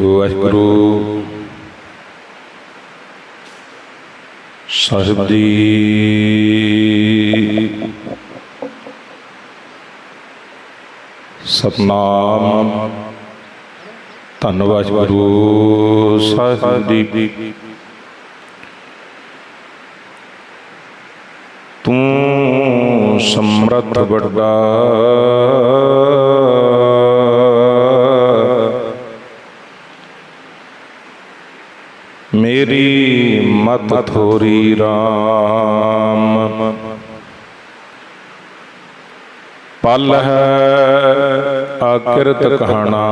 ਵਾਹਿਗੁਰੂ। ਸਾਹਿਬ ਜੀ ਸਤਨਾਮ। ਧੰਨ ਵਾਹਿਗੁਰੂ ਸਾਹਿਬ ਜੀ ਤੂੰ ਸਮਰੱਥ ਵੱਡਾ ਮੇਰੀ ਮਤ ਥੋਰੀ RAM ਪਲ ਹੈ ਆਕਿਰਤ ਕਹਾਣਾ।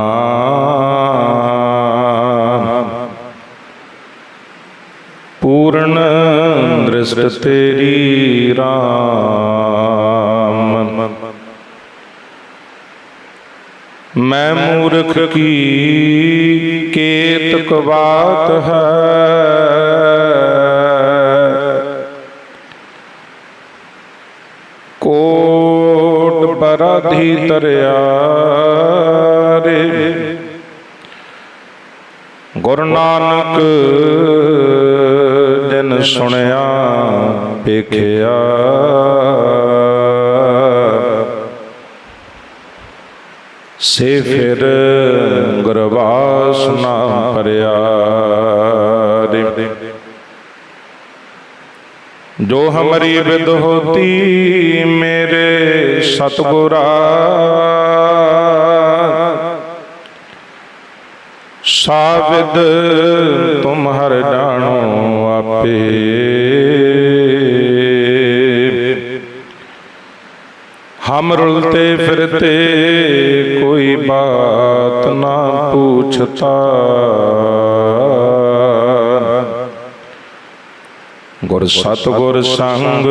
ਪੂਰਨ ਦ੍ਰਿਸ਼ਟ ਤੇਰੀ RAM ਮੈਂ ਮੂਰਖ ਕੀ ਕੇਤਕ ਬਾਤ ਹੈ। ਕੋਟ ਪਰਾਧੀ ਤਰਿਆ ਰੇ ਗੁਰੂ ਨਾਨਕ ਜਿਨ ਸੁਣਿਆ ਵੇਖਿਆ। ਸੇ ਫਿਰ ਗੁਰਵਾਸ ਨਾ ਜੋ ਹਮਰੀ ਵਿਦ ਹੋਤੀ ਮੇਰੇ ਸਤਗੁਰਾ। ਸਾਵਿਦ ਤੁਮ ਹਰ ਜਾਣੋ ਆਪੇ। ਹਮ ਰੁਲਤੇ ਫਿਰਤੇ, ਕੋਈ ਬਾਤ ਨਾ ਪੁੱਛਤਾ। ਗੁਰ ਸਤਗੁਰ ਸੰਗ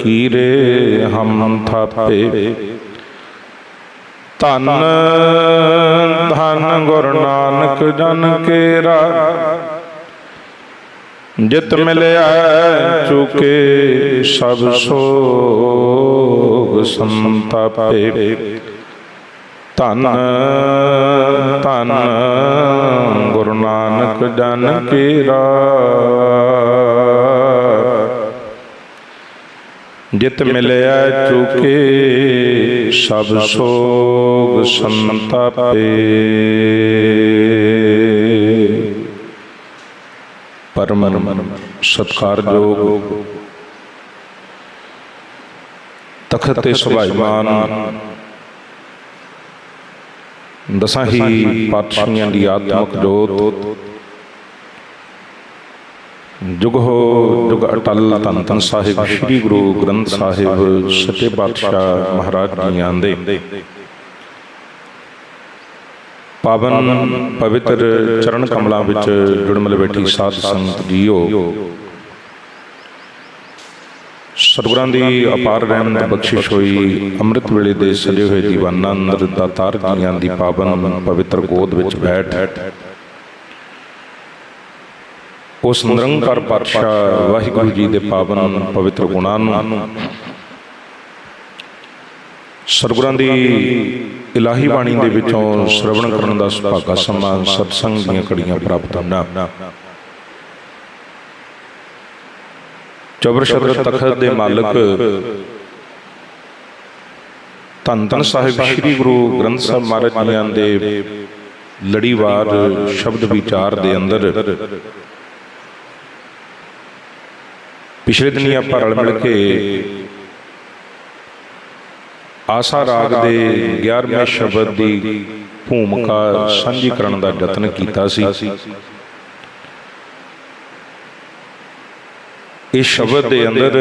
ਕੀਰੇ ਹਮ ਥਾਪੇ। ਧੰਨ ਧੰਨ ਗੁਰ ਨਾਨਕ ਜਨ ਕੇਰਾ। ਜਿਤ ਮਿਲਿਆ ਚੁਕੇ ਸਭ ਸੋ। ਸੰਤਾਪੇ। ਧੰਨ ਧੰਨ ਗੁਰੂ ਨਾਨਕ ਜਨ ਕੇਰਾ ਜਿਤ ਮਿਲਿਆ ਚੁਕੇ ਸਭ ਸੋਗ ਸੰਤਾਪੇ। ਪਰਮ ਸਤਕਾਰਯੋਗ ਤਖਤ ਤੇ ਸੁਭਾਈਮਾਨ ਦਸਾਂ ਹੀ ਪਾਤਸ਼ਾਹੀਆਂ ਦੀ ਆਤਮਿਕ ਜੋਤ। ਜੁਗ ਹੋ ਜੁਗ ਅਟਲ ਧੰਨ ਧੰਨ ਸਾਹਿਬ, ਸ੍ਰੀ ਗੁਰੂ ਗ੍ਰੰਥ ਸਾਹਿਬ, ਸੱਚੇ ਪਾਤਸ਼ਾਹ ਮਹਾਰਾਜ ਜੀਆਂ ਦੇ। ਪਾਵਨ ਪਵਿੱਤਰ ਚਰਨ ਕਮਲਾਂ ਵਿੱਚ ਜੁੜਮਲ ਬੈਠੀ ਸਾਧ ਸੰਗਤ ਜੀਓ। ਸਤਿਗੁਰਾਂ ਦੀ ਅਪਾਰ ਰਹਿਮਤ ਬਖਸ਼ਿਸ਼ ਹੋਈ। ਅੰਮ੍ਰਿਤ ਵੇਲੇ ਦੇ ਸਜੇ ਹੋਏ ਦੀਵਾਨਾਂ ਅੰਦਰ ਦਾਤਾਰ ਜੀਆਂ ਦੀ ਪਾਵਨ ਪਵਿੱਤਰ ਗੋਦ ਵਿੱਚ ਬੈਠ। ਉਸ ਨਿਰੰਕਾਰ ਪਾਤਸ਼ਾਹ ਵਾਹਿਗੁਰੂ ਜੀ ਦੇ ਪਾਵਨ ਪਵਿੱਤਰ ਗੁਣਾਂ ਨੂੰ। ਸਤਿਗੁਰਾਂ ਦੀ ਇਲਾਹੀ ਬਾਣੀ ਦੇ ਵਿੱਚੋਂ ਸ਼ਰਵਣ ਕਰਨ ਦਾ ਸੁਭਾਗਾ ਸਮਾਂ ਸਤਸੰਗ ਦੀਆਂ ਕੜੀਆਂ ਪ੍ਰਾਪਤ ਹੋਣਾ ਚਬਰ ਸ਼ਬਦ ਤਖਤ ਦੇ ਮਾਲਕ ਧੰਨ ਧੰਨ ਸਾਹਿਬ ਸ੍ਰੀ ਗੁਰੂ ਗ੍ਰੰਥ ਸਾਹਿਬ ਮਹਾਰਾਜ ਜੀਆਂ ਦੇ ਲੜੀਵਾਰ ਸ਼ਬਦ ਵਿਚਾਰ ਦੇ ਅੰਦਰ ਪਿਛਲੇ ਦਿਨੀ ਆਪਾਂ ਰਲ ਮਿਲ ਕੇ ਆਸਾ ਰਾਗ ਦੇ 11ਵੇਂ ਸ਼ਬਦ ਦੀ ਭੂਮਿਕਾ ਸਾਂਝੀ ਕਰਨ ਦਾ ਯਤਨ ਕੀਤਾ ਸੀ। ਇਸ ਸ਼ਬਦ ਦੇ ਅੰਦਰ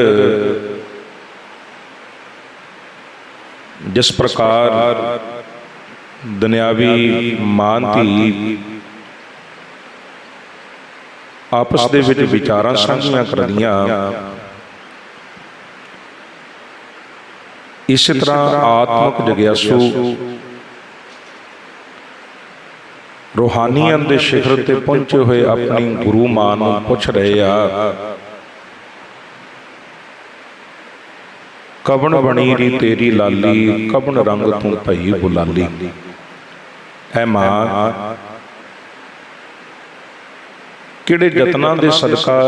ਜਿਸ ਪ੍ਰਕਾਰ ਦੁਨਿਆਵੀ ਮਾਨਤੀ ਆਪਸ ਦੇ ਵਿੱਚ ਵਿਚਾਰਾਂ ਸਾਂਝੀਆਂ ਕਰਦੀਆਂ ਇਸੇ ਤਰ੍ਹਾਂ ਆਤਮਿਕ ਜਗਿਆਸੂ ਰੋਹਾਨੀਅਤ ਦੇ ਸਿਖਰ ਤੇ ਪਹੁੰਚੇ ਹੋਏ ਆਪਣੀ ਗੁਰੂ ਮਾਂ ਨੂੰ ਪੁੱਛ ਰਹੇ ਆ ਕਬਣ ਬਣੀ ਰੀ ਤੇਰੀ ਲਾਲੀ ਕਬਣ ਰੰਗ ਤੂੰ ਭਈ ਬੁਲਾਲੀ। ਐ ਮਾਂ ਕਿਹੜੇ ਯਤਨਾਂ ਦੇ ਸਦਕਾ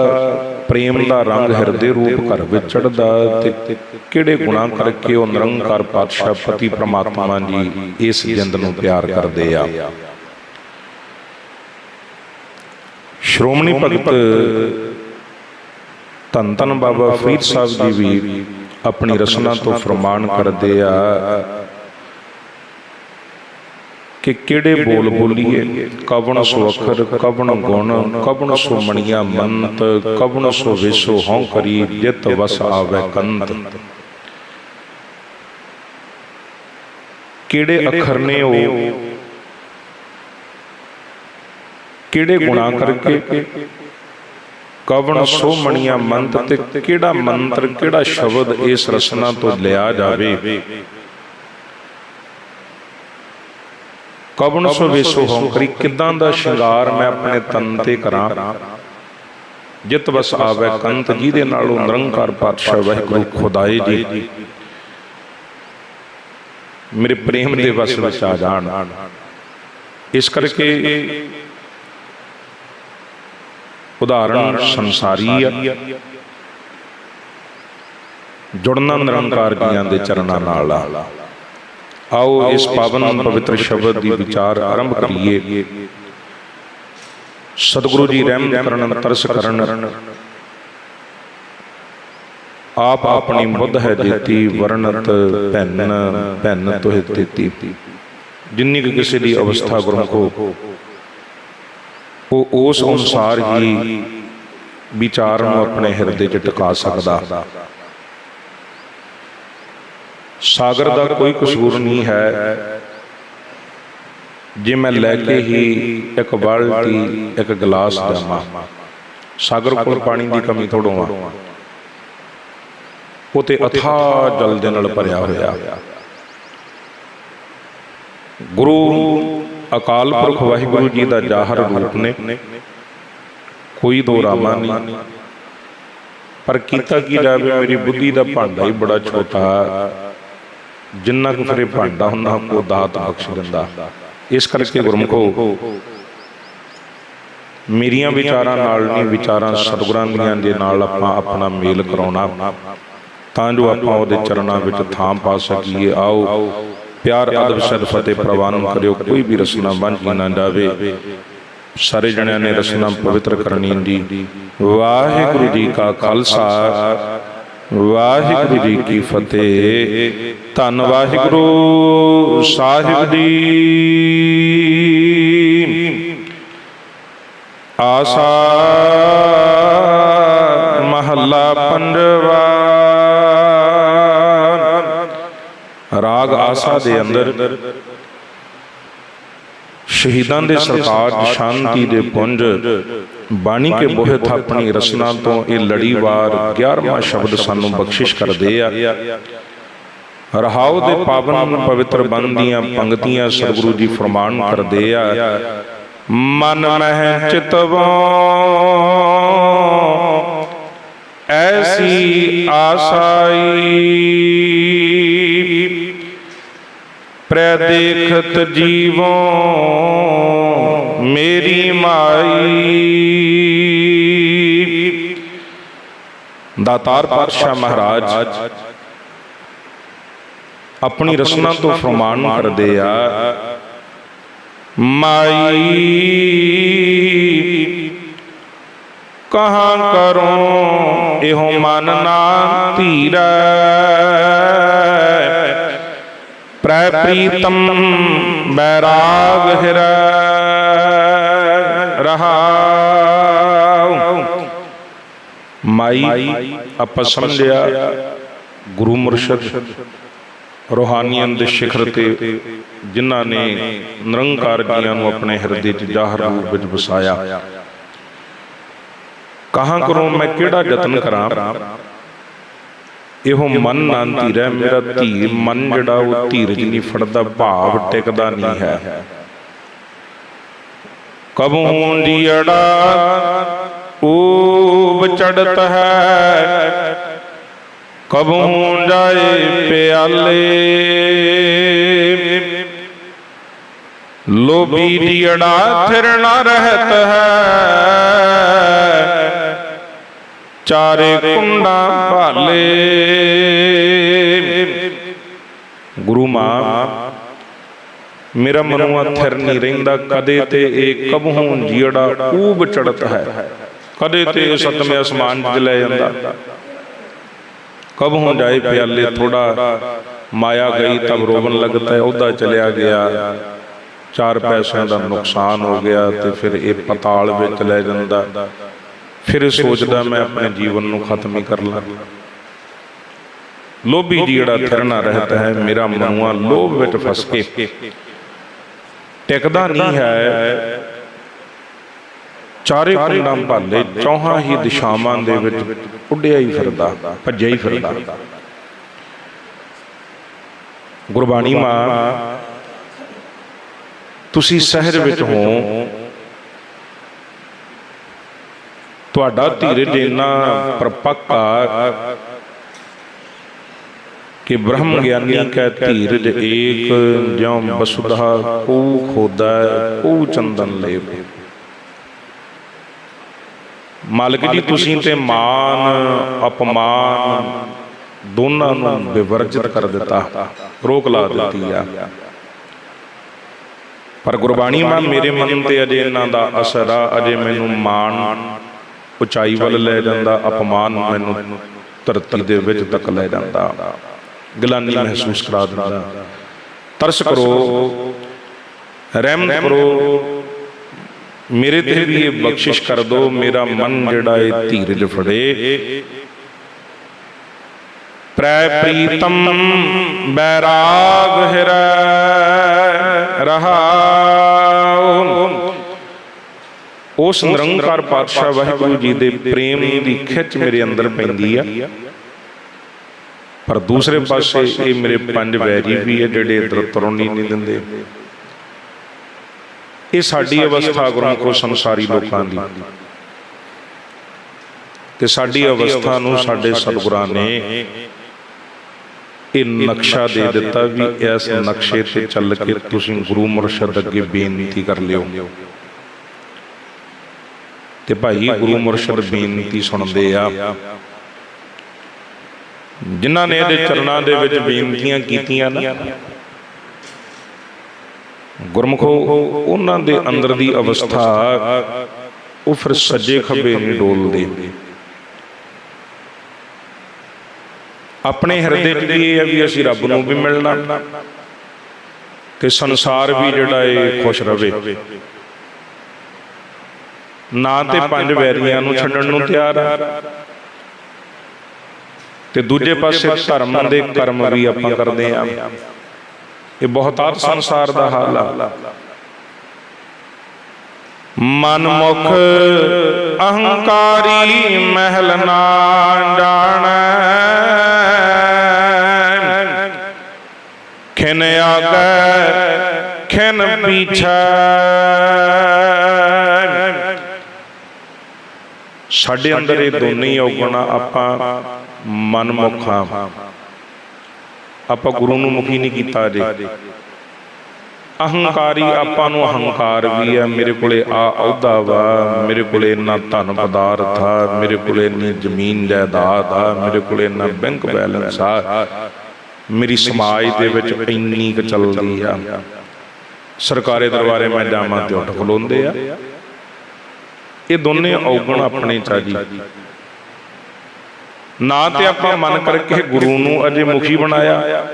ਪ੍ਰੇਮ ਦਾ ਰੰਗ ਹਿਰਦੇ ਰੂਪ ਘਰ ਵਿੱਚ ਚੜਦਾ ਤੇ ਕਿਹੜੇ ਗੁਨਾਹ ਕਰਕੇ ਉਹ ਨਿਰੰਕਾਰ ਪਾਤਸ਼ਾਹ ਪਤੀ ਪ੍ਰਮਾਤਮਾ ਜੀ ਇਸ ਜਿੰਦ ਨੂੰ ਪਿਆਰ ਕਰਦੇ ਆ। ਸ਼੍ਰੋਮਣੀ ਭਗਤ ਧੰਨ ਧੰਨ ਬਾਬਾ ਫਰੀਦ ਸਾਹਿਬ ਜੀ ਵੀ ਆਪਣੀ ਰਸਨਾ ਤੋਂ ਫਰਮਾਨ ਕਰਦੇ ਆ ਕਿ ਕਿਹੜੇ ਬੋਲ ਬੋਲੀਏ? ਕਵਣ ਸੋ ਅਖਰ ਕਵਣ ਗੁਣ ਕਵਣ ਸੋ ਮਣੀਆਂ ਮੰਤ ਕਵਣ ਸੋ ਵਿਸੋ ਹਉ ਕਰੀ ਜਿਤ ਵਸ ਆਵੇ ਕੰਤ ਕਿਹੜੇ ਅੱਖਰ ਨੇ ਉਹ? ਕਿਹੜੇ ਗੁਨਾਹ ਕਰਕੇ? ਕਵਣ ਸੋ ਮਣੀਆਂ ਮੰਤ ਤੇ ਕਿਹੜਾ ਮੰਤਰ ਕਿਹੜਾ ਸ਼ਬਦ ਇਸ ਰਸਨਾ ਤੋਂ ਲਿਆ ਜਾਵੇ? ਕਵਣ ਸੋ ਵੇਸੋ ਹੋਂ ਕਰੀ ਕਿਦਾਂ ਦਾ ਸ਼ਿੰਗਾਰ ਮੈਂ ਆਪਣੇ ਤਨ ਤੇ ਕਰਾਂ? ਜਿਤ ਵਸ ਆਵੇ ਕੰਤ ਜਿਹਦੇ ਨਾਲ ਉਹ ਨਿਰੰਕਾਰ ਪਾਤਸ਼ਾਹ ਵਾਹਿਗੁਰੂ ਖੁਦਾਏ ਜੀ। ਮੇਰੇ ਪ੍ਰੇਮ ਦੇ ਵਸ ਵਿੱਚ ਆ ਜਾਣ। ਇਸ ਕਰਕੇ ਉਦਾਹਰਣ ਸੰਸਾਰੀ ਆ। ਜੁੜਨਾ ਨਿਰੰਕਾਰ ਜੀਆਂ ਦੇ ਚਰਨਾਂ ਨਾਲ ਆ। ਆਓ ਇਸ ਪਾਵਨ ਪਵਿੱਤਰ ਸ਼ਬਦ ਦੀ ਵਿਚਾਰ ਆਰੰਭ ਕਰੀਏ। ਸਤਿਗੁਰੂ ਜੀ ਰਹਿਮ ਕਰਨ ਤਰਸ ਕਰਨ। ਆਪ ਆਪਣੀ ਬੁੱਧ ਹੈ ਜੀਤੀ ਵਰਣਤ ਭੈਨ ਭੈਨ ਤੋਹਿ ਤੇਤੀ ਜਿੰਨੀ ਕੁ ਕਿਸੇ ਦੀ ਅਵਸਥਾ ਗੁਰਮਖੋ ਉਹ ਉਸ ਅਨੁਸਾਰ ਹੀ ਵਿਚਾਰ ਨੂੰ ਆਪਣੇ ਹਿਰਦੇ 'ਚ ਟਿਕਾ ਸਕਦਾ। ਸਾਗਰ ਦਾ ਕੋਈ ਕਸੂਰ ਨਹੀਂ ਹੈ। ਜੇ ਮੈਂ ਲੈ ਕੇ ਹੀ ਇੱਕ ਬਾਲਟੀ ਇੱਕ ਗਲਾਸ ਦਵਾਂ। ਸਾਗਰ ਕੋਲ ਪਾਣੀ ਦੀ ਕਮੀ ਥੋੜੋਂ ਆ ਉਹ ਤੇ ਅਥਾ ਜਲ ਦੇ ਨਾਲ ਭਰਿਆ ਹੋਇਆ। ਗੁਰੂ ਅਕਾਲ ਪੁਰਖ ਵਾਹਿਗੁਰੂ ਜੀ ਦਾ ਜਾਹਰ ਰੂਪ ਨੇ। ਕੋਈ ਦੋ ਰਾਮਾ ਨਹੀਂ। ਪਰ ਕੀਤਾ ਕੀ ਜਾਵੇ, ਮੇਰੀ ਬੁੱਧੀ ਦਾ ਭਾਂਡਾ ਹੀ ਬੜਾ ਛੋਟਾ। ਜਿੰਨਾ ਕੁ ਫਿਰੇ ਭਾਂਡਾ ਹੁੰਦਾ ਕੋ ਦਾਤ ਬਖਸ਼ ਦਿੰਦਾ। ਇਸ ਕਰਕੇ ਗੁਰਮਖੋ, ਮੇਰੀਆਂ ਵਿਚਾਰਾਂ ਨਾਲ ਨਹੀਂ, ਵਿਚਾਰਾਂ ਸਤਿਗੁਰਾਂ ਦੀਆਂ ਦੇ ਨਾਲ ਆਪਾਂ ਆਪਣਾ ਮੇਲ ਕਰਾਉਣਾ। ਤਾਂ ਜੋ ਆਪਾਂ ਉਹਦੇ ਚਰਨਾਂ ਵਿੱਚ ਥਾਂ ਪਾ ਸਕੀਏ। ਆਓ ਪਿਆਰ ਅਦਬ ਸਦ ਫਤਿਹ ਪ੍ਰਵਾਨ ਕਰਿਓ ਕੋਈ ਵੀ ਰਸਨਾ ਵਾਂਝੀ ਨਾ ਜਾਵੇ ਸਾਰੇ ਜਣਿਆਂ ਨੇ ਰਸਨਾ ਪਵਿੱਤਰ ਕਰਨੀ ਦੀ ਵਾਹਿਗੁਰੂ ਜੀ ਕਾ ਖਾਲਸਾ। ਵਾਹਿਗੁਰੂ ਜੀ ਕੀ ਫਤਿਹ। ਧੰਨ ਵਾਹਿਗੁਰੂ ਸਾਹਿਬ ਦੀ। ਆਸਾ ਮਹੱਲਾ ਪੰਜਵਾ ਰਾਗ ਆਸਾ ਦੇ ਅੰਦਰ ਸ਼ਹੀਦਾਂ ਦੇ ਸਰਤਾਜ ਸ਼ਾਂਤੀ ਦੇ ਪੁੰਜ ਬਾਣੀ ਕੇ ਬੋਹਿ ਥਾਪਣੀ ਰਸਨਾ ਤੋਂ ਇਹ ਲੜੀਵਾਰ 11ਵਾਂ ਸ਼ਬਦ ਸਾਨੂੰ ਬਖਸ਼ਿਸ਼ ਕਰਦੇ ਆ। ਰਹਾਉ ਦੇ ਪਾਵਨ ਪਵਿੱਤਰ ਬੰਦੀਆਂ ਪੰਕਤੀਆਂ ਸਤਿਗੁਰੂ ਜੀ ਫਰਮਾਨ ਕਰਦੇ ਆ। ਮਨ ਮਹਿ ਚਿਤਵੋ ਐਸੀ ਆਸਾਈ। ਪ੍ਰੈ ਦੇਖਤ ਜੀਵੋ ਮੇਰੀ ਮਾਈ। ਦਾਤਾਰ ਪਾਤਸ਼ਾਹ ਮਹਾਰਾਜ ਆਪਣੀ ਰਸਨਾ ਤੋਂ ਫਰਮਾਨ ਕਰਦੇ ਆ ਮਾਈ ਕਹਾਂ ਕਰੂੰ ਇਹੋ ਮਨ ਨਾ ਧੀਰੈ। ਪ੍ਰੈ ਪ੍ਰੀਤਮ ਬੈਰਾਗ ਹਿਰੈ ਰਹਾਉ। ਮਾਈ ਆਪਾਂ ਸਮਝਿਆ ਗੁਰੂ ਮੁਰਸ਼ਦ ਰੋਹਾਨੀਆਂ ਦੇ ਸਿਖਰ ਤੇ ਜਿਨ੍ਹਾਂ ਨੇ ਨਿਰੰਕਾਰ ਜੀਆਂ ਨੂੰ ਆਪਣੇ ਹਿਰਦੇ 'ਚ ਜ਼ਾਹਰ ਰੂਪ ਵਿੱਚ ਵਸਾਇਆ। ਕਹਾਂ ਕਰੋ, ਮੈਂ ਕਿਹੜਾ ਯਤਨ ਕਰਾਂ? ਇਹੋ ਮਨ ਨਾ ਧੀਰੈ ਮੇਰਾ ਧੀਰ ਮਨ ਜਿਹੜਾ ਉਹ ਧੀਰਜ ਨਹੀਂ ਫੜਦਾ ਭਾਵ ਟਿਕਦਾ ਨਹੀਂ ਹੈ। ਕਬੂ ਡੀੜਾ ਊਬ ਚੜਤ ਹੈ। ਕਬੂ ਜਾਏ ਪਿਆਲੇ। ਲੋਭੀ ਜੀੜਾ ਥਿਰ ਨਾ ਰਹਤ ਹੈ। ਚਾਰੇ ਕੁੰਡਾ ਭਾਲੇ। ਗੁਰੂ ਮਾਂ ਮੇਰਾ ਮਨੁਆ ਥਿਰ ਨਹੀਂ ਰਹਿੰਦਾ ਕਦੇ ਤੇ ਇਹ ਕਬਹੋਂ ਜੀੜਾ ਊਬ ਚੜਤ ਹੈ। ਕਦੇ ਤੇ ਇਹ ਸਤਵੇਂ ਅਸਮਾਨ 'ਚ ਲੈ ਜਾਂਦਾ। ਕਬਹੋਂ ਜਾਏ ਪਿਆਲੇ ਥੋੜਾ ਮਾਇਆ ਗਈ ਤਬ ਰੋਵਨ ਲੱਗਦਾ ਉਹਦਾ ਚਲਿਆ ਗਿਆ। ਚਾਰ ਪੈਸਿਆਂ ਦਾ ਨੁਕਸਾਨ ਹੋ ਗਿਆ ਤੇ ਫਿਰ ਇਹ ਪਤਾਲ ਵਿੱਚ ਲੈ ਜਾਂਦਾ। ਫਿਰ ਸੋਚਦਾ ਮੈਂ ਆਪਣੇ ਜੀਵਨ ਨੂੰ ਖਤਮ ਹੀ ਕਰ ਲਾਂ। ਲੋਭੀ ਜਿਹੜਾ ਥਿਰਨਾ ਰਹਤਾ ਹੈ ਮੇਰਾ ਮਨੁਆ ਲੋਭ ਵਿੱਚ ਫਸ ਕੇ। ਟਿਕਦਾ ਨਹੀਂ ਹੈ। ਚਾਰੇ ਕੁੰਡਾਂ ਭਾਲੇ ਚੌਹਾਂ ਹੀ ਦਿਸ਼ਾਵਾਂ ਦੇ ਵਿੱਚ ਉੱਡਿਆ ਹੀ ਫਿਰਦਾ ਭੱਜਿਆ ਹੀ ਫਿਰਦਾ। ਗੁਰਬਾਣੀ ਮਾਂ ਤੁਸੀਂ ਸਹਿਰ ਵਿੱਚ ਹੋ ਤੁਹਾਡਾ ਧੀਰਜ ਇੰਨਾ ਪਰਪੱਕ ਕਿ ਬ੍ਰਹਮ ਗਿਆਨੀ ਕੈ ਧੀਰਜ ਏਕ ਜਿਉ ਬਸੁਧਾ ਕੋ ਖੋਦਾ ਕੋ ਚੰਦਨ ਲੇਪ। ਮਾਲਕ ਜੀ ਤੁਸੀਂ ਤੇ ਮਾਨ ਅਪਮਾਨ ਦੋਨਾਂ ਨੂੰ ਵਿਵਰਜਿਤ ਕਰ ਦਿੱਤਾ ਰੋਕ ਲਾ ਦਿੱਤੀ ਆ। ਪਰ ਗੁਰਬਾਣੀ ਮਾ ਮੇਰੇ ਮਨ ਤੇ ਅਜੇ ਇਹਨਾਂ ਦਾ ਅਸਰ ਆ ਅਜੇ ਮੈਨੂੰ ਮਾਣ ਉਚਾਈ ਵੱਲ ਲੈ ਜਾਂਦਾ ਅਪਮਾਨ ਮੈਨੂੰ ਧਰਤੀ ਦੇ ਵਿੱਚ ਤੱਕ ਲੈ ਜਾਂਦਾ। ਗਲਾਨੀ ਮਹਿਸੂਸ ਕਰਾ ਦਿੰਦਾ। ਤਰਸ ਕਰੋ ਰਹਿਮ ਕਰੋ ਮੇਰੇ ਤੇ ਵੀ ਇਹ ਬਖਸ਼ਿਸ਼ ਕਰ ਦਿਓ ਮੇਰਾ ਮਨ ਜਿਹੜਾ ਇਹ ਧੀਰਜ ਫੜੇ। ਪ੍ਰੈ ਪ੍ਰੀਤਮ ਬੈਰਾਗ ਹਿਰੈ ਰਹਾਉ ਉਸ ਨਿਰੰਕਾਰ ਪਾਤਸ਼ਾਹ ਵਾਹਿਗੁਰੂ ਜੀ ਦੇ ਪ੍ਰੇਮ ਦੀ ਖਿੱਚ ਮੇਰੇ ਅੰਦਰ ਪੈਂਦੀ ਆ। ਪਰ ਦੂਸਰੇ ਪਾਸੇ ਇਹ ਮੇਰੇ ਪੰਜ ਵੈਰੀ ਵੀ ਹੈ ਜਿਹੜੇ ਇਧਰ ਤੁਰਨ ਨਹੀਂ ਦਿੰਦੇ। ਇਹ ਸਾਡੀ ਅਵਸਥਾ ਗੁਰਮੁਖੋ ਸੰਸਾਰੀ ਲੋਕਾਂ ਦੀ। ਤੇ ਸਾਡੀ ਅਵਸਥਾ ਨੂੰ ਸਾਡੇ ਸਤਿਗੁਰਾਂ ਨੇ ਇਹ ਨਕਸ਼ਾ ਦੇ ਦਿੱਤਾ ਵੀ ਇਸ ਨਕਸ਼ੇ ਤੇ ਚੱਲ ਕੇ ਤੁਸੀਂ ਗੁਰੂ ਮੁਰਸ਼ਦ ਅੱਗੇ ਬੇਨਤੀ ਕਰ ਲਿਓ। ਤੇ ਭਾਈ ਗੁਰੂ ਮੁਰਸ਼ਦ ਬੇਨਤੀ ਸੁਣਦੇ ਆ। ਜਿਨ੍ਹਾਂ ਨੇ ਇਹਦੇ ਚਰਨਾਂ ਦੇ ਵਿੱਚ ਬੇਨਤੀਆਂ ਕੀਤੀਆਂ ਨਾ। ਗੁਰਮਖੋ ਉਹਨਾਂ ਦੇ ਅੰਦਰ ਦੀ ਅਵਸਥਾ ਉਹ ਫਿਰ ਸੱਜੇ ਖੱਬੇ ਨਹੀਂ ਡੋਲਦੇ। ਆਪਣੇ ਹਿਰਦੇ 'ਚ ਵੀ ਇਹ ਹੈ ਵੀ ਅਸੀਂ ਰੱਬ ਨੂੰ ਵੀ ਮਿਲਣਾ ਤੇ ਸੰਸਾਰ ਵੀ ਜਿਹੜਾ ਇਹ ਖੁਸ਼ ਰਵੇ। ਨਾ ਤੇ ਪੰਜ ਵੈਰੀਆਂ ਨੂੰ ਛੱਡਣ ਨੂੰ ਤਿਆਰ ਆ। ਤੇ ਦੂਜੇ ਪਾਸੇ ਧਰਮ ਦੇ ਕਰਮ ਵੀ ਆਪਾਂ ਕਰਦੇ ਆ। ਇਹ ਬਹੁਤਾਰ ਸੰਸਾਰ ਦਾ ਹਾਲ ਆ। ਮਨ ਮੁਖ ਅਹੰਕਾਰੀ ਮਹਿਲ ਨਾ ਜਾਣੈ ਖਿਨ ਆਗੈ ਖਿਨ ਪੀਛੈ। ਸਾਡੇ ਅੰਦਰ ਇਹ ਦੋਨੇ ਹੀ ਔਗਣ ਆ, ਆਪਾਂ ਮਨਮੁਖਾਂ ਆਪਾਂ ਗੁਰੂ ਨੂੰ ਮੁਖੀ ਨਹੀਂ ਕੀਤਾ ਅਜੇ। ਅਹੰਕਾਰੀ ਆਪਾਂ ਨੂੰ ਅਹੰਕਾਰ ਵੀ ਆ ਮੇਰੇ ਕੋਲੇ ਆ ਅਹੁਦਾ ਵਾ ਮੇਰੇ ਕੋਲੇ ਇੰਨਾ ਧਨ ਪਦਾਰਥ ਆ ਮੇਰੇ ਕੋਲੇ ਇੰਨੀ ਜ਼ਮੀਨ ਜਾਇਦਾਦ ਆ ਮੇਰੇ ਕੋਲੇ ਇੰਨਾ ਬੈਂਕ ਬੈਲੈਂਸ ਆ। ਮੇਰੀ ਸਮਾਜ ਦੇ ਵਿੱਚ ਇੰਨੀ ਕੁ ਚੱਲਦੀ ਆ। ਸਰਕਾਰੀ ਦਰਬਾਰੇ ਮੈਂ ਜਾਵਾਂ ਤੇ ਉੱਠ ਖਲੋਂਦੇ ਆ। ਇਹ ਦੋਨੇ ਔਗਣ ਆਪਣੇ ਚ ਆ ਜੀ ਨਾ ਤੇ ਆਪਾਂ ਮਨ ਕਰਕੇ ਗੁਰੂ ਨੂੰ ਅਜੇ ਮੁਖੀ ਬਣਾਇਆ।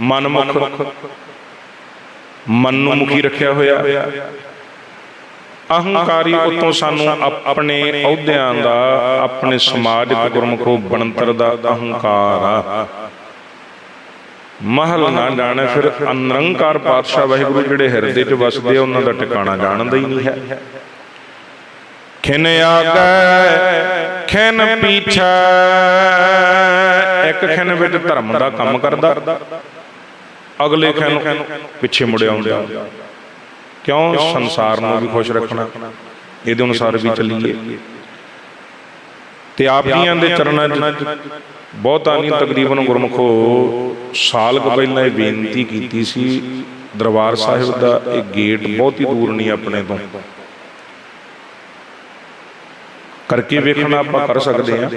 ਮਨਮੁਖ ਮਨ ਨੂੰ ਮੁਖੀ ਰੱਖਿਆ ਹੋਇਆ। ਅਹੰਕਾਰੀ ਉਤੋਂ ਸਾਨੂੰ ਆਪਣੇ ਅਹੁਦਿਆਂ ਦਾ ਆਪਣੇ ਸਮਾਜਿਕ ਗੁਰਮੁਖੋ ਬਣਤਰ ਦਾ ਅਹੰਕਾਰ ਆ। ਮਹਲ ਨਾ ਜਾਣੇ ਫਿਰ ਅਨਰੰਕਾਰ ਪਾਤਸ਼ਾਹ ਵਾਹਿਗੁਰੂ ਜਿਹੜੇ ਹਿਰਦੇ 'ਚ ਵਸਦੇ ਆ ਉਹਨਾਂ ਦਾ ਟਿਕਾਣਾ ਜਾਣਦਾ ਹੀ ਨਹੀਂ ਹੈ। ਖਿਨ ਆਗੈ, ਖਿਨ ਪੀਛੈ। ਇੱਕ ਖਿਨ ਵਿੱਚ ਧਰਮ ਦਾ ਕੰਮ ਕਰਦਾ। ਅਗਲੇ ਖਿਨ ਪਿੱਛੇ ਮੁੜ ਆਉਂਦਾ ਕਿਉਂ? ਸੰਸਾਰ ਨੂੰ ਵੀ ਖੁਸ਼ ਰੱਖਣਾ। ਇਹਦੇ ਅਨੁਸਾਰ ਵੀ ਚੱਲੀਏ। ਤੇ ਆਪ ਜੀਆਂ ਦੇ ਚਰਨਾਂ 'ਚ ਬਹੁਤਾ ਨਹੀਂ, ਤਕਰੀਬਨ ਗੁਰਮਖੋ ਸਾਲ ਕੁ ਪਹਿਲਾਂ ਇਹ ਬੇਨਤੀ ਕੀਤੀ ਸੀ, ਦਰਬਾਰ ਸਾਹਿਬ ਦਾ ਇਹ ਗੇਟ ਬਹੁਤ ਹੀ ਦੂਰ ਨਹੀਂ, ਆਪਣੇ ਤੋਂ। ਕਰਕੇ ਵੇਖਣਾ ਆਪਾਂ ਕਰ ਸਕਦੇ ਹਾਂ।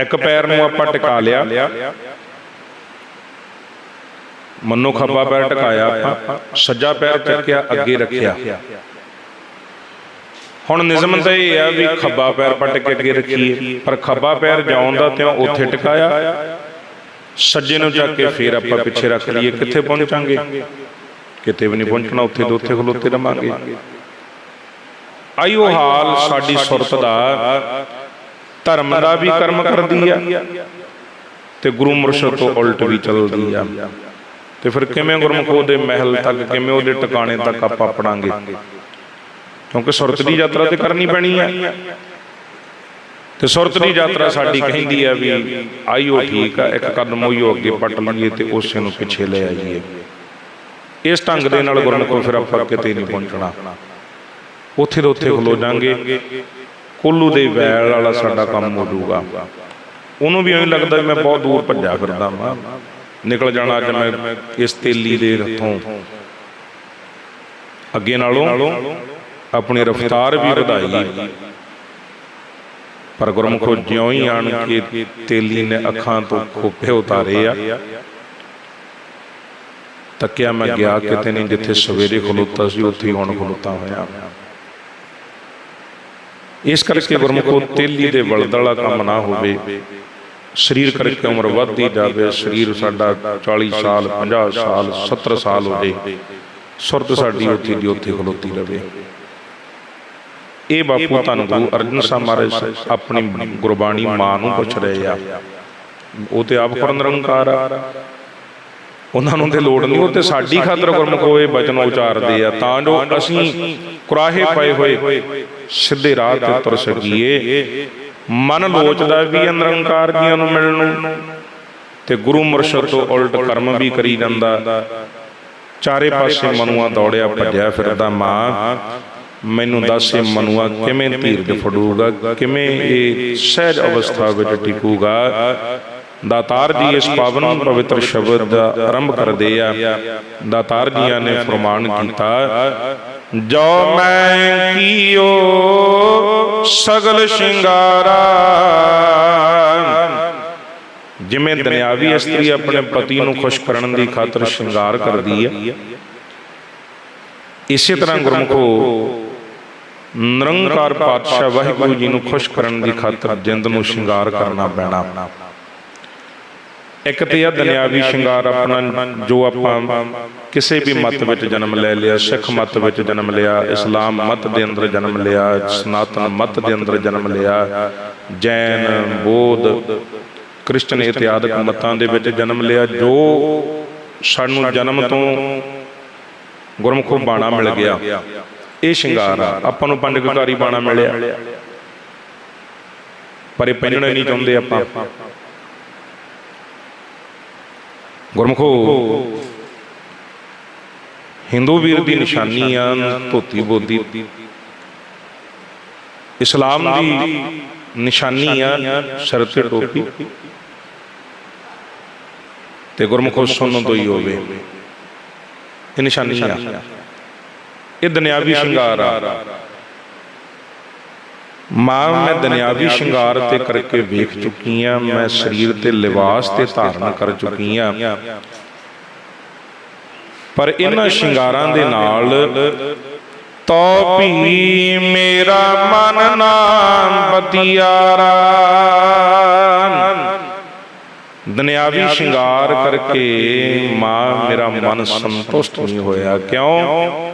ਇੱਕ ਪੈਰ ਨੂੰ ਆਪਾਂ ਟਿਕਾ ਲਿਆ। ਮੰਨੋ ਖੱਬਾ ਪੈਰ ਟਿਕਾਇਆ ਆਪਾਂ ਸੱਜਾ ਪੈਰ ਚੱਕਿਆ ਅੱਗੇ ਰੱਖਿਆ। ਹੁਣ ਨਿਯਮ ਤਾਂ ਇਹ ਆ ਵੀ ਖੱਬਾ ਪੈਰ ਪੱਟ ਕੇ ਅੱਗੇ ਰੱਖੀਏ। ਪਰ ਖੱਬਾ ਪੈਰ ਜਾਉਣ ਦਾ ਤਿਉਂ ਉੱਥੇ ਟਿਕਾਇਆ। ਸੱਜੇ ਨੂੰ ਚੱਕ ਕੇ ਫੇਰ ਆਪਾਂ ਪਿੱਛੇ ਰੱਖ ਲਈਏ। ਕਿੱਥੇ ਪਹੁੰਚਾਂਗੇ? ਕਿਤੇ ਵੀ ਨਹੀਂ ਪਹੁੰਚਣਾ ਉੱਥੇ ਦੇ ਉੱਥੇ ਖਲੋਤੇ ਰਵਾਂਗੇ। ਆਈਓ ਹਾਲ ਸਾਡੀ ਸੁਰਤ ਦਾ, ਧਰਮ ਦਾ ਵੀ ਕਰਮ ਕਰਦੀ ਆ। ਤੇ ਗੁਰੂ ਮੁਰਸ਼ਦ ਤੋਂ ਉਲਟ ਵੀ ਚੱਲਦੀ ਆ। ਤੇ ਫਿਰ ਕਿਵੇਂ ਗੁਰਮੁਖੋ ਦੇ ਮਹਿਲ ਤੱਕ, ਕਿਵੇਂ ਉਹਦੇ ਟਿਕਾਣੇ ਤੱਕ ਆਪਾਂ ਪੜਾਂਗੇ ਕਿਉਂਕਿ ਸੁਰਤ ਦੀ ਯਾਤਰਾ ਤੇ ਕਰਨੀ ਪੈਣੀ ਆ। ਤੇ ਸੁਰਤ ਦੀ ਯਾਤਰਾ ਸਾਡੀ ਕਹਿੰਦੀ ਆ ਵੀ ਆਈਓ ਠੀਕ ਆ, ਇੱਕ ਕਦਮ ਉਈਓ ਅੱਗੇ ਪੱਟ ਲਈਏ ਤੇ ਉਸੇ ਨੂੰ ਪਿੱਛੇ ਲੈ ਆਈਏ। ਇਸ ਢੰਗ ਦੇ ਨਾਲ ਗੁਰਮੁਖੋ ਫਿਰ ਆਪਾਂ ਕਿਤੇ ਨਹੀਂ ਪਹੁੰਚਣਾ। ਉੱਥੇ ਦੇ ਉੱਥੇ ਖਲੋ ਜਾਾਂਗੇ। ਕੋਲੂ ਦੇ ਵੈਲ ਵਾਲਾ ਸਾਡਾ ਕੰਮ ਹੋ ਜਾਊਗਾ। ਉਹਨੂੰ ਵੀ ਐਂ ਲੱਗਦਾ ਵੀ ਮੈਂ ਬਹੁਤ ਦੂਰ ਭੱਜਿਆ ਫਿਰਦਾ ਵਾਂ। ਨਿਕਲ ਜਾਣਾ ਅੱਜ ਮੈਂ ਇਸ ਤੇਲੀ ਦੇ ਹੱਥੋਂ। ਅੱਗੇ ਨਾਲੋਂ ਆਪਣੀ ਰਫ਼ਤਾਰ ਵੀ ਵਧਾਈ। ਪਰ ਗੁਰਮੁਖੋ ਜਿਉਂ ਹੀ ਆਣ ਕੇ ਤੇਲੀ ਨੇ ਅੱਖਾਂ ਤੋਂ ਖੋਪੇ ਉਤਾਰੇ ਆ। ਤੱਕਿਆ ਮੈਂ ਗਿਆ ਕਿਤੇ ਨਹੀਂ ਜਿੱਥੇ ਸਵੇਰੇ ਖਲੋਤਾ ਸੀ ਉੱਥੇ ਹੀ ਹੁਣ ਖਲੋਤਾ ਹੋਇਆ। ਇਸ ਕਰਕੇ ਗੁਰਮੁਖੋ ਤੇਲੀ ਦੇ ਵਲਦਲਾ ਕੰਮ ਨਾ ਹੋਵੇ। ਸਰੀਰ ਕਰਕੇ ਉਮਰ ਵੱਧਦੀ ਜਾਵੇ। ਸਰੀਰ ਸਾਡਾ 40 ਸਾਲ 50 ਸਾਲ 70 ਸਾਲ ਹੋ ਜੇ ਸੁਰਤ ਸਾਡੀ ਉੱਥੇ ਦੀ ਉੱਥੇ ਖਲੋਤੀ ਰਵੇ। ਇਹ ਬਾਪੂ ਤੁਹਾਨੂੰ ਗੁਰੂ ਅਰਜਨ ਸਾਹਿਬ ਮਹਾਰਾਜ ਆਪਣੀ ਗੁਰਬਾਣੀ ਮਾਂ ਨੂੰ ਪੁੱਛ ਰਹੇ ਆ। ਉਹ ਤੇ ਆਪ ਖੁਦ ਆ। ਉਹਨਾਂ ਨੂੰ ਤੇ ਲੋੜ ਨਹੀਂ, ਉਹ ਤੇ ਸਾਡੀ ਖਾਤਰ ਗੁਰਮੁਖ ਬਚਨ ਉਚਾਰਦੇ ਆ। ਤਾਂ ਜੋ ਅਸੀਂ ਕੁਰਾਹੇ ਪਏ ਹੋਏ, ਸਿੱਧੇ ਰਾਹ ਤੇ ਤੁਰ ਸਕੀਏ। ਮਨ ਲੋਚਦਾ ਵੀ ਨਿਰੰਕਾਰ ਜੀਆਂ ਨੂੰ ਮਿਲਣ ਨੂੰ, ਤੇ ਗੁਰੂ ਮੁਰਸ਼ਦ ਤੋਂ ਉਲਟ ਕਰਮ ਵੀ ਕਰੀ ਜਾਂਦਾ। ਚਾਰੇ ਪਾਸੇ ਮਨੂਆ ਦੌੜਿਆ, ਭੱਜਿਆ ਫਿਰਦਾ ਮਾਂ। ਮੈਨੂੰ ਦੱਸ ਇਹ ਮਨੂਆ ਕਿਵੇਂ ਧੀਰਜ ਫੜੂਗਾ, ਕਿਵੇਂ ਇਹ ਸਹਿਜ ਅਵਸਥਾ ਵਿੱਚ ਟਿਕੂਗਾ? ਦਾਤਾਰ ਜੀ ਇਸ ਪਾਵਨ ਪਵਿੱਤਰ ਸ਼ਬਦ ਦਾ ਆਰੰਭ ਕਰਦੇ ਆ। ਦਾਤਾਰ ਜੀਆਂ ਨੇ ਫਰਮਾਨ ਕੀਤਾ, ਜੋ ਮੈਂ ਕੀਓ ਸਗਲ ਸ਼ਿੰਗਾਰਾ। ਜਿਵੇਂ ਦੁਨਿਆਵੀ ਇਸਤਰੀ ਆਪਣੇ ਪਤੀ ਨੂੰ ਖੁਸ਼ ਕਰਨ ਦੀ ਖਾਤਰ ਸ਼ਿੰਗਾਰ ਕਰਦੀ ਹੈ ਇਸੇ ਤਰ੍ਹਾਂ ਗੁਰਮੁਖੋ, ਨਿਰੰਕਾਰ ਪਾਤਸ਼ਾਹ ਵਾਹਿਗੁਰੂ ਜੀ ਨੂੰ ਖੁਸ਼ ਕਰਨ ਦੀ ਖਾਤਰ ਜਿੰਦ ਨੂੰ ਸ਼ਿੰਗਾਰ ਕਰਨਾ ਪੈਣਾ। ਇੱਕ ਤੇ ਆ ਦੁਨਿਆਵੀ ਸ਼ਿੰਗਾਰ ਆਪਣਾ ਜੋ ਆਪਾਂ ਕਿਸੇ ਵੀ ਮਤ ਵਿੱਚ ਜਨਮ ਲੈ ਲਿਆ, ਸਿੱਖ ਮਤ ਵਿੱਚ ਜਨਮ ਲਿਆ, ਇਸਲਾਮ ਮਤ ਦੇ ਅੰਦਰ ਜਨਮ ਲਿਆ, ਸਨਾਤਨ ਮਤ ਦੇ ਅੰਦਰ ਜਨਮ ਲਿਆ, ਜੈਨ, ਬੋਧ, ਕ੍ਰਿਸਚਨ ਇਤਿਆਦਿਕ ਮਤਾਂ ਦੇ ਵਿੱਚ ਜਨਮ ਲਿਆ, ਜੋ ਸਾਨੂੰ ਜਨਮ ਤੋਂ ਗੁਰਮੁਖੋਂ ਬਾਣਾ ਮਿਲ ਗਿਆ। ਇਹ ਸ਼ਿੰਗਾਰ ਆ। ਆਪਾਂ ਨੂੰ ਪੰਜ ਬਾਣਾ ਮਿਲਿਆ। ਪਰ ਇਹ ਪਹਿਨਣਾ ਨਹੀਂ ਚਾਹੁੰਦੇ ਆਪਾਂ। ਗੁਰਮੁਖੋ। ਹਿੰਦੂ ਵੀਰ ਦੀ ਨਿਸ਼ਾਨੀ ਆ ਧੋਤੀ ਬੋਦੀ। ਇਸਲਾਮ ਦੀ ਨਿਸ਼ਾਨੀ ਆ ਸਿਰ ਤੇ ਟੋਪੀ। ਤੇ ਗੁਰਮੁਖੋ ਸੁਣਨ ਤੋਂ ਹੀ ਹੋਵੇ। ਇਹ ਨਿਸ਼ਾਨੀ ਆ ਇਹ ਦੁਨਿਆਵੀ ਸ਼ਿੰਗਾਰ ਆ। ਮਾਂ ਮੈਂ ਦੁਨਿਆਵੀ ਸ਼ਿੰਗਾਰ ਤੇ ਕਰਕੇ ਵੇਖ ਚੁੱਕੀ ਆ ਮੈਂ ਸਰੀਰ ਤੇ ਲਿਬਾਸ ਤੇ ਧਾਰਨ ਕਰ ਚੁੱਕੀ ਆ। ਪਰ ਇਹਨਾਂ ਸ਼ਿੰਗਾਰਾਂ ਦੇ ਨਾਲ ਤੋ ਵੀ ਮੇਰਾ ਮਨ ਨਾਮ ਬਤਿਆਰਾ ਦੁਨਿਆਵੀ ਸ਼ਿੰਗਾਰ ਕਰਕੇ ਮਾਂ ਮੇਰਾ ਮਨ ਸੰਤੁਸ਼ਟ ਨਹੀਂ ਹੋਇਆ। ਕਿਉਂ?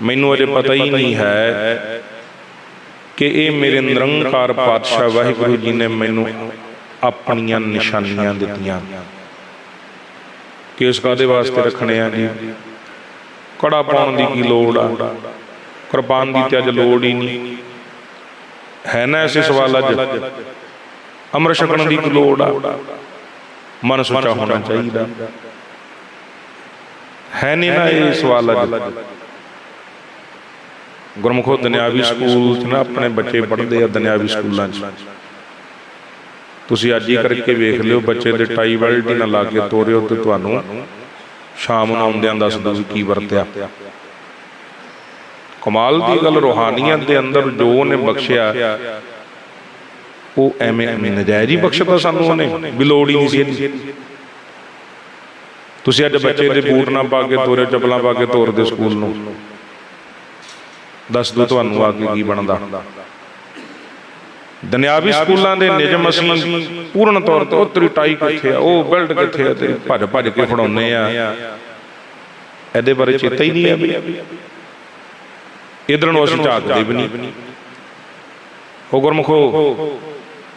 ਮੈਨੂੰ ਅਜੇ ਪਤਾ ਹੀ ਨਹੀਂ ਹੈ। ਕਿ ਇਹ ਮੇਰੇ ਨਿਰੰਕਾਰ ਪਾਤਸ਼ਾਹ ਵਾਹਿਗੁਰੂ ਜੀ ਨੇ ਮੈਨੂੰ ਆਪਣੀਆਂ ਨਿਸ਼ਾਨੀਆਂ ਦਿੱਤੀਆਂ। ਕਿ ਇਸ ਕਾਦੇ ਵਾਸਤੇ ਰੱਖਣੇ ਆ ਜੀ? ਕੜਾ ਪਾਉਣ ਦੀ ਕੀ ਲੋੜ ਆ? ਕੁਰਬਾਨ ਦੀ ਤੇ ਅੱਜ ਲੋੜ ਹੀ ਨਹੀਂ। ਹੈ ਨਾ ਐਸੇ ਸਵਾਲ ਅੱਜ? ਅੰਮ੍ਰਿਤ ਛਕਣ ਦੀ ਕੀ ਲੋੜ ਆ? ਮਨ ਸੁੱਚਾ ਹੋਣਾ ਚਾਹੀਦਾ। ਹੈ ਨਹੀਂ ਨਾ ਇਹ ਸਵਾਲ ਅੱਜ? ਗੁਰਮੁਖੋ ਦੁਨਿਆਵੀ ਸਕੂਲ 'ਚ ਨਾ ਆਪਣੇ ਬੱਚੇ ਪੜ੍ਹਦੇ ਆ ਦੁਨਿਆਵੀ ਸਕੂਲਾਂ 'ਚ। ਤੁਸੀਂ ਅੱਜ ਹੀ ਕਰਕੇ ਵੇਖ ਲਿਓ ਬੱਚੇ ਦੇ ਟਾਈ ਵੈਲਡ ਨਾ ਲਾ ਕੇ ਤੋਰਿਓ ਤੇ ਤੁਹਾਨੂੰ ਸ਼ਾਮ ਨੂੰ ਆਉਂਦਿਆਂ ਦੱਸਦਾ ਵੀ ਕੀ ਵਰਤਿਆ। ਕਮਾਲ ਦੀ ਗੱਲ ਰੋਹਾਨੀਅਤ ਦੇ ਅੰਦਰ ਜੋ ਉਹਨੇ ਬਖਸ਼ਿਆ ਉਹ ਐਵੇਂ ਐਵੇਂ ਨਜਾਇਜ਼ ਹੀ ਬਖਸ਼ਦਾ ਸਾਨੂੰ ਉਹਨੇ ਵੀ ਲੋੜ ਹੀ ਨਹੀਂ ਸੀ ਤੁਸੀਂ ਅੱਜ ਬੱਚੇ ਦੇ ਬੂਟ ਨਾ ਪਾ ਕੇ ਤੋਰੇ ਚੱਪਲਾਂ ਪਾ ਕੇ ਤੋਰਦੇ ਸਕੂਲ ਨੂੰ। ਦੱਸ ਦੋ ਤੁਹਾਨੂੰ ਆ ਕੇ ਕੀ ਬਣਦਾ। ਦੁਨਿਆਵੀ ਸਕੂਲਾਂ ਦੇ ਨਿਯਮ ਅਸੀਂ ਪੂਰਨ ਤੌਰ ਤੇ ਉਹ ਤੇਰੀ ਟਾਈ ਕਿੱਥੇ ਆ ਉਹ ਬੈਲਟ ਕਿੱਥੇ ਆ ਤੇ ਭੱਜ ਭੱਜ ਕੇ ਫੜਾਉਨੇ ਆ। ਇਹਦੇ ਬਾਰੇ ਚੇਤਾ ਹੀ ਨਹੀਂ ਆ ਵੀ। ਇਧਰ ਨੂੰ ਅਸੀਂ ਝਾਕਦੇ ਵੀ ਨਹੀਂ। ਉਹ ਗੁਰਮਖੋ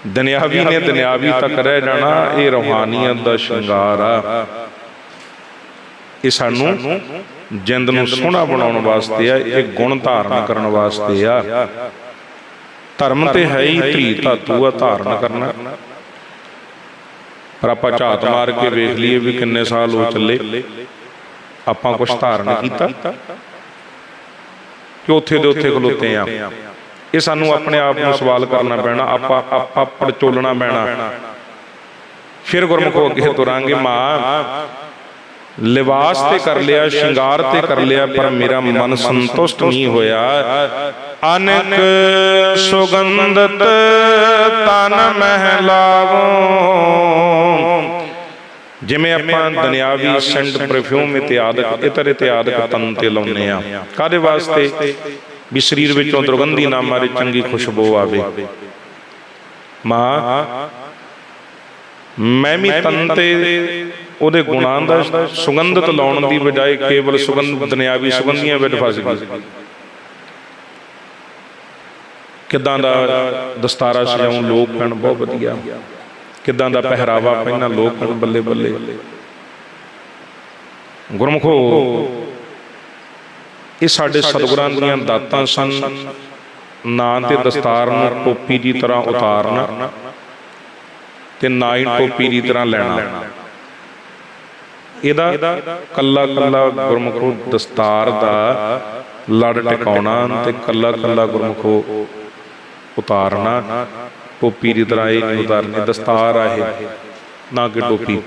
ਦੁਨਿਆਵੀ ਨੇ ਦੁਨਿਆਵੀ ਤੱਕ ਰਹਿ ਜਾਣਾ ਇਹ ਰੋਹਾਨੀਅਤ ਦਾ ਸ਼ਿੰਗਾਰ ਆ। ਇਹ ਸਾਨੂੰ ਜਿੰਦ ਨੂੰ ਸੋਹਣਾ ਬਣਾਉਣ ਵਾਸਤੇ ਆ ਇਹ ਗੁਣ ਧਾਰਨ ਕਰਨ ਵਾਸਤੇ ਆ। ਧਰਮ ਤੇ ਹੈ ਹੀ ਧੀ ਧਾਤੂ ਆ ਧਾਰਨ ਕਰਨਾ। ਪਰ ਆਪਾਂ ਝਾਤ ਮਾਰ ਕੇ ਵੇਖ ਲਈਏ ਵੀ ਕਿੰਨੇ ਸਾਲ ਹੋ ਚੱਲੇ। ਆਪਾਂ ਕੁਝ ਧਾਰਨ ਕੀਤਾ। ਕਿ ਉੱਥੇ ਦੇ ਉੱਥੇ ਖਲੋਤੇ ਆ। ਇਹ ਸਾਨੂੰ ਆਪਣੇ ਆਪ ਨੂੰ ਸਵਾਲ ਕਰਨਾ ਪੈਣਾ। ਆਪਾਂ ਆਪਾਂ ਪੜਚੋਲਣਾ ਪੈਣਾ। ਫਿਰ ਗੁਰਮੁਖੋ ਅੱਗੇ ਤੁਰਾਂਗੇ ਮਾਂ। ਲਿਬਾਸ ਤੇ ਕਰ ਲਿਆ ਸ਼ਿੰਗਾਰ ਤੇ ਕਰ ਲਿਆ ਪਰ ਮੇਰਾ ਮਨ ਸੰਤੁਸ਼ਟ ਨਹੀਂ ਹੋਇਆ। ਅਨਕ ਸੁਗੰਧਤ ਤਨ ਮਹਿ ਲਾਵੋ। ਜਿਵੇਂ ਆਪਾਂ ਦੁਨਿਆਵੀ ਸੈਂਟ ਪਰਫਿਊਮ ਇਤਿਆਦਿਕ ਇਤਰ ਇਤਿਆਦਿਕ ਤਨ ਤੇ ਲਾਉਨੇ ਆ ਕਾਦੇ ਵਾਸਤੇ? ਵੀ ਸਰੀਰ ਵਿੱਚੋਂ ਦੁਰਗੰਧੀ ਨਾ ਮਾਰੇ ਚੰਗੀ ਖੁਸ਼ਬੂ ਆਵੇ। ਮਾਂ ਮੈਂ ਵੀ ਤਨ ਤੇ ਉਹਦੇ ਗੁਣਾਂ ਦਾ ਸੁਗੰਧਤ ਲਾਉਣ ਦੀ ਬਜਾਏ ਕੇਵਲ ਸੁਗੰਧ ਦੁਨਿਆਵੀ ਸੁਗੰਧੀਆਂ ਵਿੱਚ ਫਸ ਗਈ। ਕਿਦਾਂ ਦਾ ਦਸਤਾਰਾ ਸਜਾਉਂ ਲੋਕ ਕਣ ਬਹੁਤ ਵਧੀਆ। ਕਿਦਾਂ ਦਾ ਪਹਿਰਾਵਾ ਪਹਿਨਾ ਲੋਕ ਕਣ ਬੱਲੇ ਬੱਲੇ। ਗੁਰਮਖੋ ਇਹ ਸਾਡੇ ਸਤਿਗੁਰਾਂ ਦੀਆਂ ਦਾਤਾਂ ਸਨ। ਨਾਂ ਤੇ ਦਸਤਾਰ ਨੂੰ ਟੋਪੀ ਦੀ ਤਰ੍ਹਾਂ ਉਤਾਰਨਾ ਤੇ ਨਾ ਹੀ ਟੋਪੀ ਦੀ ਤਰ੍ਹਾਂ ਲੈਣਾ। ਇਹਦਾ ਕੱਲਾ ਕੱਲਾ ਗੁਰਮੁਖੋ ਦਸਤਾਰ ਦਾ ਲੜ ਟਿਕਾਉਣਾ ਤੇ ਕੱਲਾ ਕੱਲਾ ਗੁਰਮੁਖੋ ਉਤਾਰਨਾ। ਟੋਪੀ ਦੀ ਤਰ੍ਹਾਂ ਇਹ ਨਹੀਂ ਉਤਾਰਨੀ ਦਸਤਾਰ ਆ ਇਹ। ਨਾ ਕਿ ਟੋਪੀ।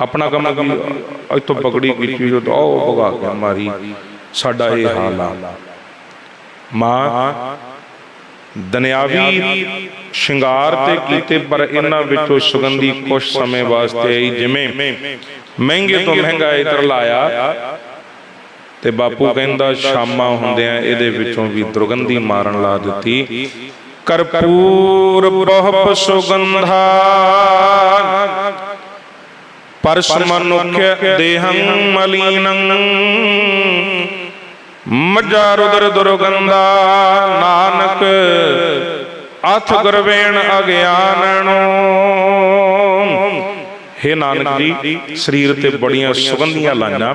ਆਪਣਾ ਕੰਮ ਇੱਥੋਂ ਪਕੜੀ ਕੀਤੀ ਜੋ ਉਹ ਭਗਾ ਕੇ ਮਾਰੀ। ਸਾਡਾ ਇਹ ਹਾਲ ਆ। ਮਾਂ ਦੁਨਿਆਵੀ ਸ਼ਿੰਗਾਰ ਤੇ ਕੀਤੇ ਪਰ ਇਹਨਾਂ ਵਿੱਚੋਂ ਸੁਗੰਧੀ ਕੁਝ ਸਮੇਂ ਵਾਸਤੇ ਆਈ ਜਿਵੇਂ ਮਹਿੰਗੇ ਤੋਂ ਮਹਿੰਗਾ ਇਤਰ ਲਾਇਆ ਤੇ ਬਾਪੂ ਕਹਿੰਦਾ ਸ਼ਾਮਾਂ ਹੁੰਦਿਆਂ ਇਹਦੇ ਵਿੱਚੋਂ ਵੀ ਦੁਰਗੰਧੀ ਮਾਰਨ ਲਾ ਦਿੱਤੀ। ਕਰਪੂਰ ਬਹੁਪ ਸੁਗੰਧਾ। ਪਰਸ ਮਨੁਖ ਦੇਹੰ ਮਲੀਨੰ। ਮੱਜਾ ਰੁਦਰ ਦੁਰਗੰਧਾ, ਨਾਨਕ ਅਥ ਗੁਰਵੇਣ ਅਗਿਆਨਣੋ। ਹੇ ਨਾਨਕ ਜੀ, ਸਰੀਰ ਤੇ ਬੜੀਆਂ ਸੁਗੰਧੀਆਂ ਲਾਈਆਂ।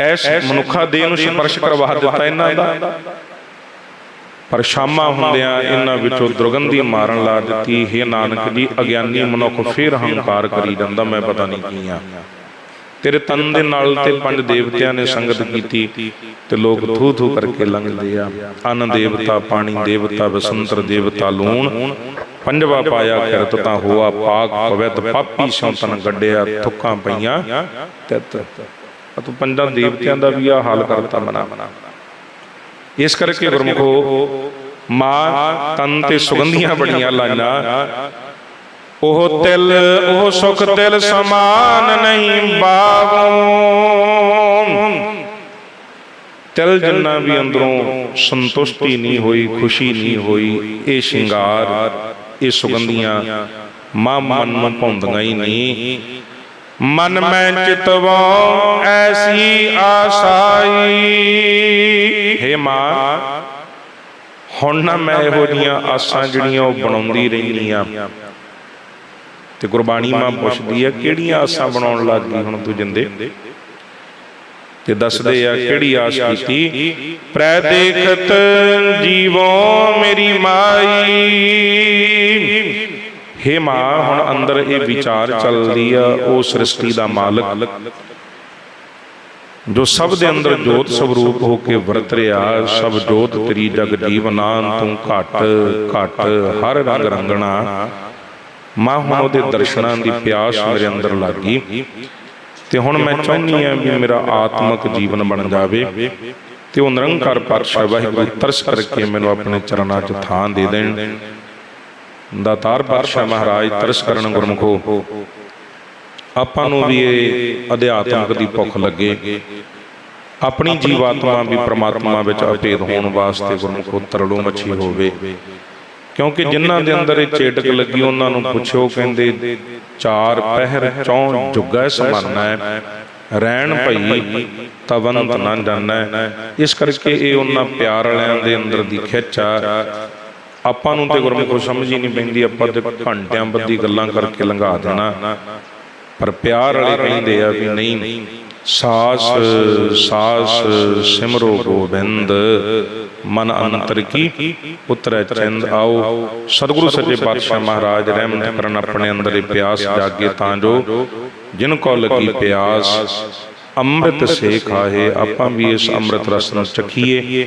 ਐਸ ਮਨੁੱਖਾ ਦੇਹ ਨੂੰ ਸਪਰਸ਼ ਕਰਵਾ ਦਿੱਤਾ ਇਹਨਾਂ ਦਾ। ਪਰ ਸ਼ਾਮਾਂ ਹੁੰਦਿਆਂ ਇਹਨਾਂ ਵਿੱਚੋਂ ਦੁਰਗੰਧੀ ਮਾਰਨ ਲਾ ਦਿੱਤੀ। ਹੇ ਨਾਨਕ ਜੀ, ਅਗਿਆਨੀ ਮਨੁੱਖ ਫੇਰ ਹੰਕਾਰ ਕਰੀ ਜਾਂਦਾ, ਮੈਂ ਪਤਾ ਨਹੀਂ ਕੀ ਆ। ਤੇਰੇ ਤਨ ਦੇ ਨਾਲ ਤੇ ਪੰਜ ਦੇਵਤਿਆਂ ਨੇ ਸੰਗਤ ਕੀਤੀ ਤੇ ਲੋਕ ਥੂ ਥੂ ਕਰਕੇ ਲੰਘਦੇ ਆ। ਅਨ ਦੇਵਤਾ ਪਾਣੀ ਦੇਵਤਾ ਬਸੰਤਰ ਦੇਵਤਾ ਲੂਣ। ਪੰਜਵਾ ਪਾਇਆ ਕਿਰਤ ਤਾਂ ਹੋਆ ਪਾਕ ਪਵਿੱਤ ਪਾਪੀ ਸੋ ਤਨ ਗੱਡਿਆ ਥੁੱਕਾਂ ਪਈਆਂ। ਤਿਤ। ਤੂੰ ਪੰਜਾਂ ਦੇਵਤਿਆਂ ਦਾ ਵੀ ਆ ਹਾਲ ਕਰਤਾ ਮਨਾ। ਇਸ ਕਰਕੇ ਗੁਰਮੁਖੋ ਮਾਂ ਤਨ ਤੇ ਸੁਗੰਧੀਆਂ ਬੜੀਆਂ ਲਾਈਆਂ। ਉਹ ਤਿਲ, ਉਹ ਸੁਖ ਤਿਲ ਸਮਾਨ ਨਹੀਂ ਬਾਵੋ ਤਿਲ ਜਿੰਨਾ ਵੀ ਅੰਦਰੋਂ ਸੰਤੁਸ਼ਟੀ ਨਹੀਂ ਹੋਈ, ਖੁਸ਼ੀ ਨਹੀਂ ਹੋਈ, ਇਹ ਸ਼ਿੰਗਾਰ, ਇਹ ਸੁਗੰਧੀਆਂ ਮਾਂ ਮਨ ਨੂੰ ਭੁੰਦੀਆਂ ਹੀ ਨਹੀਂ। ਮਨ ਮੈਂ ਚਿਤਵੋ, ਐਸੀ ਆਸਾਈ ਹੈ। ਮਾਂ, ਹੁਣ ਨਾ ਮੈਂ ਇਹੋ ਜੀਆਂ ਆਸਾਂ ਜਿਹੜੀਆਂ ਉਹ ਬਣਾਉਂਦੀ ਰਹਿੰਦੀਆਂ ਤੇ ਗੁਰਬਾਣੀ ਮਾਂ ਪੁੱਛਦੀ ਆ ਕਿਹੜੀਆਂ ਆਸਾਂ ਬਣਾਉਣ ਲੱਗ ਗਈ ਹੁਣ ਤੂੰ ਜਿੰਦੇ? ਤੇ ਦੱਸਦੇ ਆ ਕਿਹੜੀ ਆਸ ਕੀਤੀ? ਪ੍ਰੈ ਦੇਖਤ ਜੀਵੋ ਮੇਰੀ ਮਾਈ। ਹੇ ਮਾਂ ਹੁਣ ਅੰਦਰ ਇਹ ਵਿਚਾਰ ਚੱਲਦੀ ਆ ਉਹ ਸ੍ਰਿਸ਼ਟੀ ਦਾ ਮਾਲਕ। ਜੋ ਸਭ ਦੇ ਅੰਦਰ ਜੋਤ ਸਵਰੂਪ ਹੋ ਕੇ ਵਰਤ ਰਿਹਾ ਸਭ ਜੋਤ ਤੇਰੀ ਜਗ ਜੀਵਨਾ ਤੂੰ ਘਟ ਘਟ ਹਰ ਰੰਗ ਰੰਗਣਾ। ਮਾਂ ਹੁਣ ਉਹਦੇ ਦਰਸ਼ਨਾਂ ਦੀ ਪਿਆਸ ਮੇਰੇ ਅੰਦਰ ਲੱਗ। ਗਈ ਤੇ ਹੁਣ ਮੈਂ ਚਾਹੁੰਦੀ ਆ ਵੀ ਮੇਰਾ ਆਤਮਿਕ ਜੀਵਨ ਬਣ ਜਾਵੇ। ਤੇ ਉਹ ਨਿਰੰਕਾਰ ਪਾਤਸ਼ਾਹ ਵਾਹਿਗੁਰੂ ਤਰਸ ਕਰਕੇ ਮੈਨੂੰ ਆਪਣੇ ਚਰਨਾਂ 'ਚ ਥਾਂ ਦੇ ਦੇਣ। ਦਾਤਾਰ ਪਾਤਸ਼ਾਹ ਮਹਾਰਾਜ ਤਰਸ ਕਰਨ ਗੁਰਮੁਖੋ। ਆਪਾਂ ਨੂੰ ਵੀ ਇਹ ਅਧਿਆਤਮਿਕ ਦੀ ਭੁੱਖ ਲੱਗੇ। ਆਪਣੀ ਜੀਵਾਤਮਾ ਵੀ ਪ੍ਰਮਾਤਮਾ ਵਿੱਚ ਅਭੇਦ ਹੋਣ ਵਾਸਤੇ ਗੁਰਮੁਖੋ ਤਰਲੋ ਮੱਛੀ ਹੋਵੇ। ਕਿਉਂਕਿ ਜਿਨ੍ਹਾਂ ਦੇ ਅੰਦਰ ਇਹ ਚੇਟਕ ਲੱਗੀ ਉਹਨਾਂ ਨੂੰ ਪੁੱਛੋ ਕਹਿੰਦੇ ਚਾਰ ਪਹਿਰ ਚੌਂ ਜੁਗਾ ਸਮਾਨਾ ਹੈ। ਰਹਿਣ ਭਈ ਤਵੰਤ ਨਾ ਜਾਣੈ। ਇਸ ਕਰਕੇ ਇਹ ਉਹਨਾਂ ਪਿਆਰ ਵਾਲਿਆਂ ਦੇ ਅੰਦਰ ਦੀ ਖਿੱਚ ਆ। ਆਪਾਂ ਨੂੰ ਤੇ ਗੁਰਮੁਖੋ ਸਮਝ ਹੀ ਨਹੀਂ ਪੈਂਦੀ ਆਪਾਂ ਤੇ ਘੰਟਿਆਂ ਬੱਧੀ ਗੱਲਾਂ ਕਰਕੇ ਲੰਘਾ ਦੇਣਾ। ਪਰ ਪਿਆਰ ਵਾਲੇ ਕਹਿੰਦੇ ਆ ਵੀ ਨਹੀਂ। ਸਾਸ ਸਾਸ ਸਿਮਰੋ ਗੋਬਿੰਦ। ਮਨ ਅੰਤਰ ਕੀ? ਉਤਰੈ ਚੰਦ, ਆਓ। ਸਤਿਗੁਰੂ ਸੱਚੇ ਪਾਤਸ਼ਾਹ ਮਹਾਰਾਜ ਰਹਿਮਤ ਕਰਨ ਆਪਣੇ ਅੰਦਰ ਇਹ ਪਿਆਸ ਜਾਗੇ ਤਾਂ ਜੋ ਜਿਨ ਕੋ ਲੱਗੀ ਪਿਆਸ, ਅੰਮ੍ਰਿਤ ਸੇ ਖਾਏ ਆਪਾਂ ਵੀ ਇਸ ਅੰਮ੍ਰਿਤ ਰਸ ਨੂੰ ਚਖੀਏ।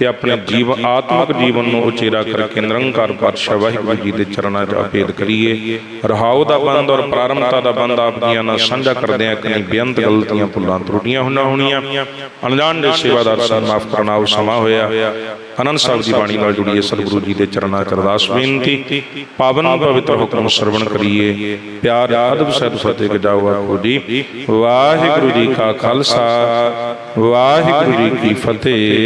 ਤੇ ਆਪਣੇ ਜੀਵ ਆਤਮਿਕ ਜੀਵਨ ਨੂੰ ਉਚੇਰਾ ਕਰਕੇ ਨਿਰੰਕਾਰ ਪਾਤਸ਼ਾਹ ਵਾਹਿਗੁਰੂ ਜੀ ਦੇ ਚਰਨਾਂ 'ਚ ਅਪੇਦ ਕਰੀਏ। ਰਹਾਉ ਦਾ ਬੰਦ ਔਰ ਪ੍ਰਾਰੰਭਤਾ ਦਾ ਬੰਦ ਆਪ ਜੀਆਂ ਨਾਲ ਸਾਂਝਾ ਕਰਦੇ ਆ ਕਿ ਬੇਅੰਤ ਗਲਤੀਆਂ ਭੁੱਲਾਂ ਤਰੁੱਟੀਆਂ ਹੋਣਾ ਹੋਣੀਆਂ ਅਣਜਾਣ ਦੇ ਸੇਵਾਦਾਰ ਸਾਨੂੰ ਮਾਫ ਕਰਨਾ ਉਹ ਸਮਾਂ ਹੋਇਆ। ਅਨੰਦ ਸਾਹਿਬ ਦੀ ਬਾਣੀ ਨਾਲ ਜੁੜੀਏ ਸਤਿਗੁਰੂ ਜੀ ਦੇ ਚਰਨਾਂ 'ਚ ਅਰਦਾਸ ਬੇਨਤੀ। ਪਾਵਨ ਪਵਿੱਤਰ ਹੁਕਮ ਸਰਵਣ ਕਰੀਏ। ਪਿਆਰ ਅਦਬ ਸਹਿਤ ਫਤਿਹ ਗਜਾਓ ਆਖੋ ਜੀ। ਵਾਹਿਗੁਰੂ ਜੀ ਕਾ ਖਾਲਸਾ ਵਾਹਿਗੁਰੂ ਜੀ ਕੀ ਫਤਿਹ